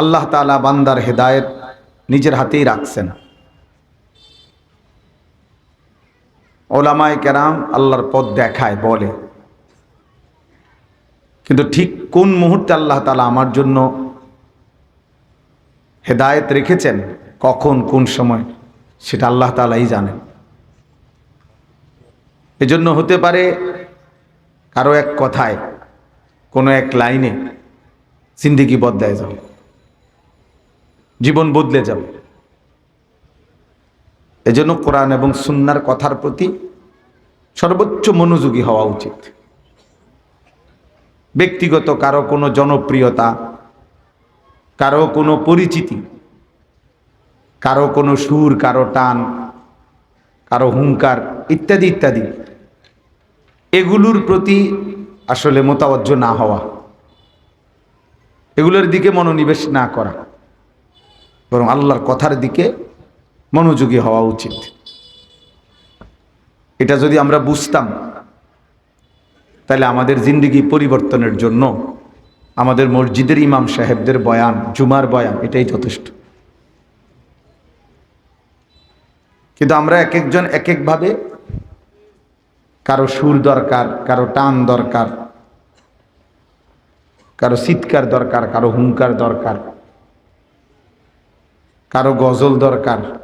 আল্লাহ তালা বান্দার হেদায়েত নিজের হাতেই রাখছেন। ওলামায় কেরাম আল্লাহর পথ দেখায়, বলে। কিন্তু ঠিক কোন মুহূর্তে আল্লাহ তালা আমার জন্য হেদায়েত রেখেছেন, কখন, কোন সময়, সেটা আল্লাহ তালাই জানেন। এজন্য হতে পারে কারও এক কথায়, কোনো এক লাইনে জিন্দিগি বদলায় যাও জীবন বদলে যাবে। এজন্য কোরআন এবং সুন্নার কথার প্রতি সর্বোচ্চ মনোযোগী হওয়া উচিত। ব্যক্তিগত কারও কোনো জনপ্রিয়তা, কারও কোনো পরিচিতি, কারও কোনো সুর, কারও টান, কারও হুঙ্কার ইত্যাদি ইত্যাদি। এগুলোর প্রতি আসলে মোতাবজ্জ না হওয়া। এগুলোর দিকে মনোনিবেশ না করা। বরং আল্লাহর কথার দিকে মনোযোগী হওয়া উচিত। এটা যদি আমরা বুঝতাম, তাহলে আমাদের জিন্দগি পরিবর্তনের জন্য আমাদের মসজিদের ইমাম সাহেবদের বয়ান, জুমার বয়ান, এটাই যথেষ্ট। কিন্তু আমরা এক একজন এক একভাবে কারও সুর দরকার, কারও টান দরকার, কারও চিৎকার দরকার, কারও হুঙ্কার দরকার কারও গজল দরকার।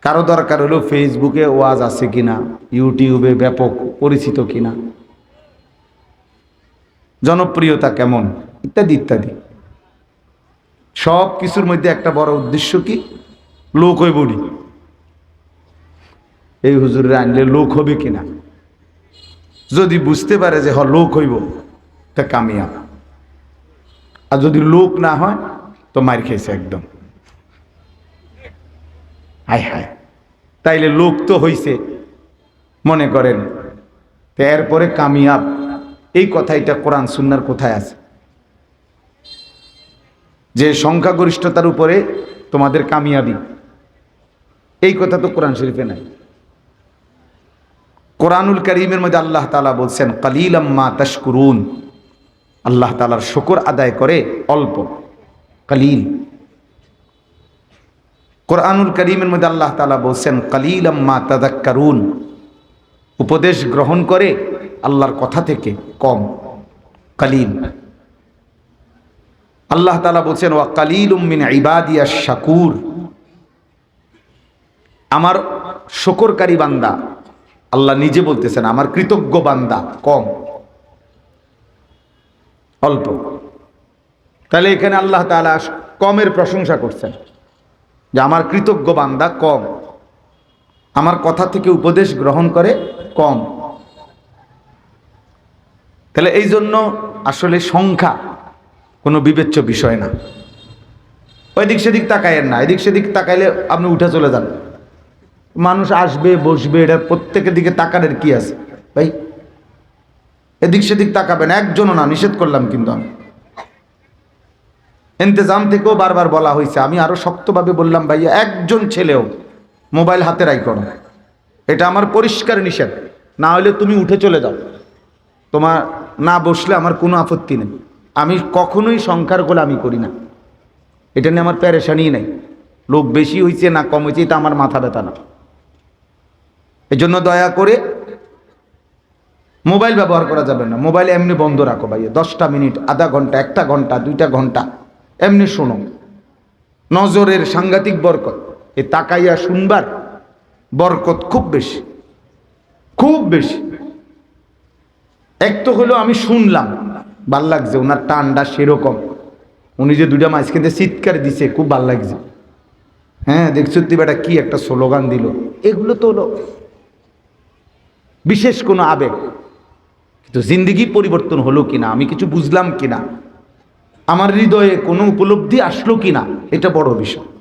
কারও দরকার হলো ফেসবুকে ওয়াজ আছে কিনা ইউটিউবে ব্যাপক পরিচিত কিনা। জনপ্রিয়তা কেমন, ইত্যাদি ইত্যাদি। সব কিছুর মধ্যে একটা বড় উদ্দেশ্য কি? লোক হয়ে বড়ি এই হুজুরে আনলে লোক হবে কিনা? যদি বুঝতে পারে যে হ, লোক হইব, তা কামিয়া আর যদি লোক না হয় তো মার খেয়েছে একদম। হায় হায়। তাইলে লোক তো হইছে, মনে করেন। এরপরে কামিয়াব, এই কথাইটা কোরআন সুন্নার কোথায় আছে? যে সংখ্যাগরিষ্ঠতার উপরে তোমাদের কামিয়াবি, এই কথা তো কোরআন শরীফে নাই। কোরআনুল করিমের মধ্যে আল্লাহ তালা বলছেন কালিল আম্মা আল্লাহ তালার শকর আদায় করে অল্প। কালিল। কোরআনুল করিমের মধ্যে আল্লাহ তালা বলছেন কালিল আম্মা তাদাক্কারুন উপদেশ গ্রহণ করে আল্লাহর কথা থেকে কম, কালিল। আল্লাহ তালা বলছেন, ওয়া কালিল উম্মিন ইবাদিয়া শাকুর আমার শকরকারী বান্দা, আল্লাহ নিজে বলতেছেন, আমার কৃতজ্ঞ বান্দা কম। অল্প। তাহলে এখানে আল্লাহ তালা কমের প্রশংসা করছেন যে আমার কৃতজ্ঞ বান্দা কম। আমার কথা থেকে উপদেশ গ্রহণ করে কম। তাহলে এই জন্য আসলে সংখ্যা কোনো বিবেচ্য বিষয় না। ওইদিক সেদিক তাকায়েন না, এদিক সেদিক তাকাইলে আপনি উঠে চলে যান। মানুষ আসবে, বসবে, এটা প্রত্যেকের দিকে তাকানোর কি আছে? ভাই, এদিক সেদিক তাকাবেন, একজনও না, নিষেধ করলাম কিন্তু আমি। ইন্তজাম থেকেও বারবার বলা হয়েছে। আমি আরও শক্তভাবে বললাম, ভাইয়া, একজন ছেলেও মোবাইল হাতে রাই করো এটা আমার পরিষ্কার নিষেধ। না হলে তুমি উঠে চলে যাও। তোমার না বসলে আমার কোনো আপত্তি নেই। আমি কখনোই সংখ্যার গোলা আমি করি না। এটা নিয়ে আমার প্যারেশানি নেই। লোক বেশি হয়েছে না কম হয়েছে, এটা আমার মাথা ব্যথা না। এজন্য দয়া করে মোবাইল ব্যবহার করা যাবে না। মোবাইল এমনি বন্ধ রাখো ভাই দশটা মিনিট, আধা ঘণ্টা, একটা ঘণ্টা, দুইটা ঘণ্টা। এমনি শোনো, নজরের সাংঘাতিক বরকত এ তাকাইয়া শুনবার বরকত খুব বেশি খুব বেশি। এক তো হলো আমি শুনলাম, ভালো লাগছে, ওনার টানটা সেরকম। উনি যে দুইটা মাঝখানে চিৎকার দিছে, খুব ভালো লাগছে। হ্যাঁ দেখছ তুই বেটা, কি একটা স্লোগান দিল। এগুলো তো হলো বিশেষ কোনো আবেগ। কিন্তু জিন্দিগি পরিবর্তন হলো কিনা, আমি কিছু বুঝলাম কিনা আমার হৃদয়ে কোনো উপলব্ধি আসলো কি না এটা বড় বিষয়।